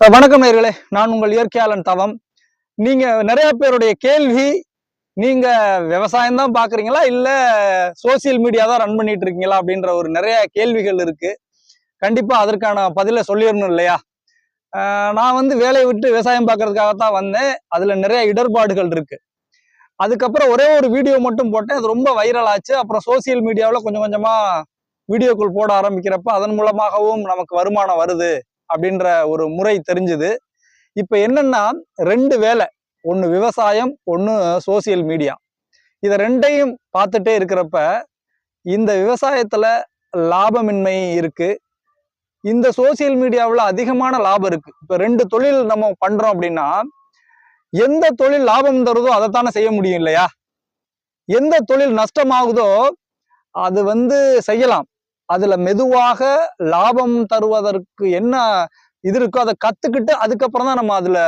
வணக்கம் நேர்களே நான் உங்கள் இயற்கையாளன் தவம். நீங்க நிறைய பேருடைய கேள்வி நீங்க விவசாயம் தான் பாக்குறீங்களா? இல்ல சோசியல் மீடியா தான் ரன் பண்ணிட்டு இருக்கீங்களா? அப்படின்ற ஒரு நிறைய கேள்விகள் இருக்கு. கண்டிப்பா அதற்கான பதில சொல்லிடணும் இல்லையா? நான் வந்து வேலையை விட்டு விவசாயம் பார்க்கறதுக்காகத்தான் வந்தேன். அதுல நிறைய இடர்பாடுகள் இருக்கு. அதுக்கப்புறம் ஒரே ஒரு வீடியோ மட்டும் போட்டேன். அது ரொம்ப வைரல் ஆச்சு. அப்புறம் சோசியல் மீடியாவில் கொஞ்சம் கொஞ்சமா வீடியோக்கள் போட ஆரம்பிக்கிறப்ப அதன் மூலமாகவும் நமக்கு வருமானம் வருது. அப்படின்ற ஒரு முறை தெரிஞ்சுது. இப்போ என்னன்னா ரெண்டு வேலை. ஒன்று விவசாயம் ஒன்று சோசியல் மீடியா இதை ரெண்டையும் பார்த்துட்டே இருக்கிறப்ப இந்த விவசாயத்தில் லாபமின்மை இருக்குது இந்த சோசியல் மீடியாவில் அதிகமான லாபம் இருக்குது இப்போ ரெண்டு தொழில் நம்ம பண்ணுறோம் அப்படின்னா எந்த தொழில் லாபம் தருதோ அதைத்தானே செய்ய முடியும் இல்லையா? எந்த தொழில் நஷ்டமாகுதோ அது வந்து செய்யலாம். அதுல மெதுவாக லாபம் தருவதற்கு என்ன இது இருக்கோ அதை கத்துக்கிட்டு அதுக்கப்புறம் தான் நம்ம அதுல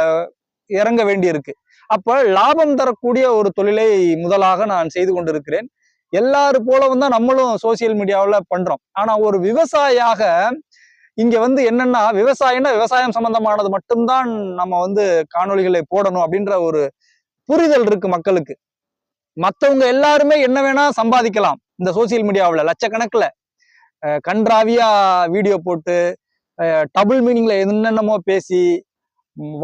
இறங்க வேண்டியிருக்கு. அப்ப லாபம் தரக்கூடிய ஒரு தொழிலை முதலாக நான் செய்து கொண்டிருக்கிறேன். எல்லாரு போலவும் தான் நம்மளும் சோசியல் மீடியாவில் பண்றோம். ஆனா ஒரு விவசாயியாக இங்க வந்து என்னன்னா விவசாயம்னா விவசாயம் சம்பந்தமானது மட்டும்தான் நம்ம வந்து காணொளிகளை போடணும் அப்படின்ற ஒரு புரிதல் இருக்கு மக்களுக்கு. மற்றவங்க எல்லாருமே என்ன வேணா சம்பாதிக்கலாம். இந்த சோசியல் மீடியாவில் லட்சக்கணக்கில். கன்றாவியா கண்றாவியா வீடியோ போட்டு டபுள் மீனிங்ல என்னென்னமோ பேசி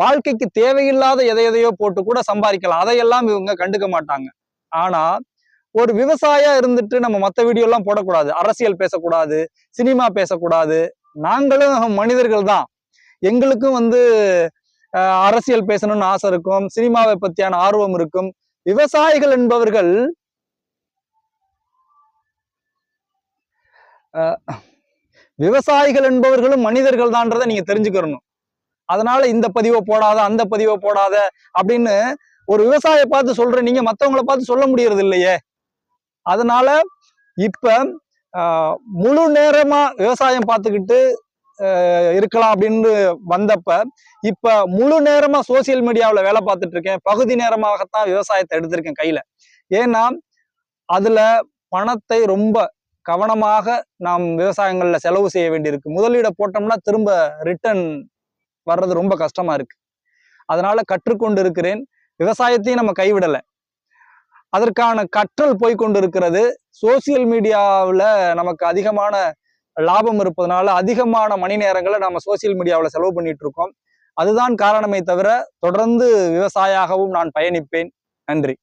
வாழ்க்கைக்கு தேவையில்லாத எதை எதையோ போட்டு கூட சம்பாதிக்கலாம். அதையெல்லாம் இவங்க கண்டுக்க மாட்டாங்க. ஆனா ஒரு விவசாயா இருந்துட்டு நம்ம மற்ற வீடியோ எல்லாம் போடக்கூடாது. அரசியல் பேசக்கூடாது சினிமா பேசக்கூடாது. நாங்களும் மனிதர்கள் தான். எங்களுக்கும் வந்து அரசியல் பேசணும்னு ஆசை இருக்கும். சினிமாவை பத்தியான ஆர்வம் இருக்கும். விவசாயிகள் என்பவர்கள் விவசாயிகள் என்பவர்களும் மனிதர்கள் தான்றதை நீங்க தெரிஞ்சுக்கிறணும். அதனால இந்த பதிவை போடாத அந்த பதிவை போடாத அப்படின்னு ஒரு விவசாய பார்த்து சொல்ற நீங்க மற்றவங்கள பார்த்து சொல்ல முடியறது இல்லையே. அதனால இப்ப ஆஹ், முழு நேரமா விவசாயம் பார்த்துக்கிட்டு இருக்கலாம் அப்படின்னு வந்தப்ப இப்ப முழு நேரமா சோசியல் மீடியாவில் வேலை பார்த்துட்டு இருக்கேன். பகுதி நேரமாகத்தான் விவசாயத்தை எடுத்திருக்கேன் கையில. ஏன்னா அதுல பணத்தை ரொம்ப கவனமாக நாம் விவசாயங்களில் செலவு செய்ய வேண்டியிருக்கு. முதலீடை போட்டோம்னா திரும்ப ரிட்டர்ன் வர்றது ரொம்ப கஷ்டமா இருக்கு. அதனால கற்றுக்கொண்டு இருக்கிறேன் விவசாயத்தையும் நம்ம கைவிடலை. அதற்கான கற்றல் போய் கொண்டு இருக்கிறது சோசியல் மீடியாவில் நமக்கு அதிகமான லாபம் இருப்பதனால அதிகமான மணி நேரங்களை நம்ம சோசியல் மீடியாவில் செலவு பண்ணிட்டு இருக்கோம் அதுதான் காரணமே தவிர தொடர்ந்து விவசாயியாகவும் நான் பயணிப்பேன். நன்றி.